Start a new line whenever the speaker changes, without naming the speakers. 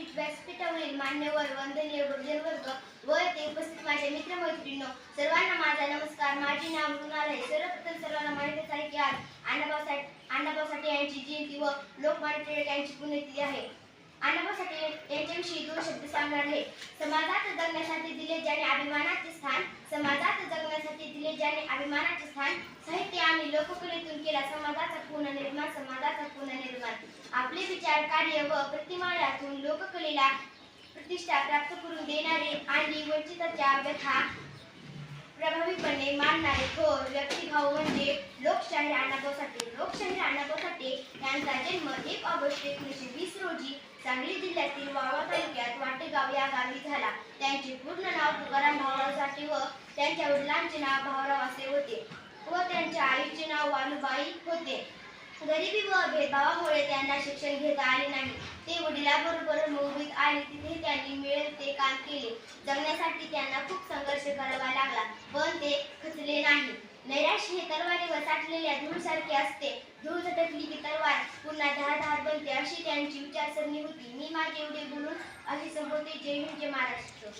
व्यासपीठ व्यासपीठावरील मान्यवर वंदनीय गुरुजनवर्ग व ते उपस्थित माझ्या मित्रमैत्रिणींनो सर्वांना माझा नमस्कार. माझे नाव मृणाल आहे. सर्वप्रथम सर्वांना माहितीच आहे की आज अण्णाभाऊ साठे अण्णाभाऊ साठे यांची जयंती व लोकमान्य टिळक यांची पुण्यतिथी आहे. अण्णाभाऊ साठे यांच्याविषयी दोन शब्द सांगणार आहे. समाजात जगण्यासाठी दिले ज्याने अभिमानाचे स्थान समाजात जगण्यासाठी दिले ज्याने अभिमानाचे स्थान साहित्य आणि लोककलेतून केला. समाजाचा पुनर्निर्माण समाजाचा पुनर्निर्माण आपले कार्य व प्रतिमानातून लोककलेला प्रतिष्ठा प्राप्त करून देणारे आणि वंचिताच्या व्यथा प्रभावीपणे मानणारे थोर व्यक्तिभाव म्हणजे लोकशाहीर अण्णाभाऊ साठे लोकशाहीर अण्णाभाऊ साठे यांचा जन्म एक ऑगस्ट एकोणीसशे वीस रोजी सांगली जिल्ह्यातील वाळवा तालुक्यात वाटेगाव या गावी झाला. त्यांचे पूर्ण नाव तुकाराम भाऊराव साठे व त्यांच्या वडिलांचे नाव भाऊराव असे होते व त्यांच्या आईचे नाव वालुबाई होते. गरिबी व भेदभावामुळे त्यांना शिक्षण घेता आले नाही. ते वडिलाबरोबर मुंबईत आले तिथे त्यांनी मिळेल ते काम केले. जगण्यासाठी त्यांना खूप संघर्ष करावा लागला पण ते खचले नाही. नैराश्य हे तलवारीवर साठलेल्या धूळसारखे असते. धूळ झटकली की तलवार पुन्हा दहा दहा बनते अशी त्यांची विचारसरणी होती. मी माझे एवढे बोलून अशी संबोधते जय हिंद जय महाराष्ट्र.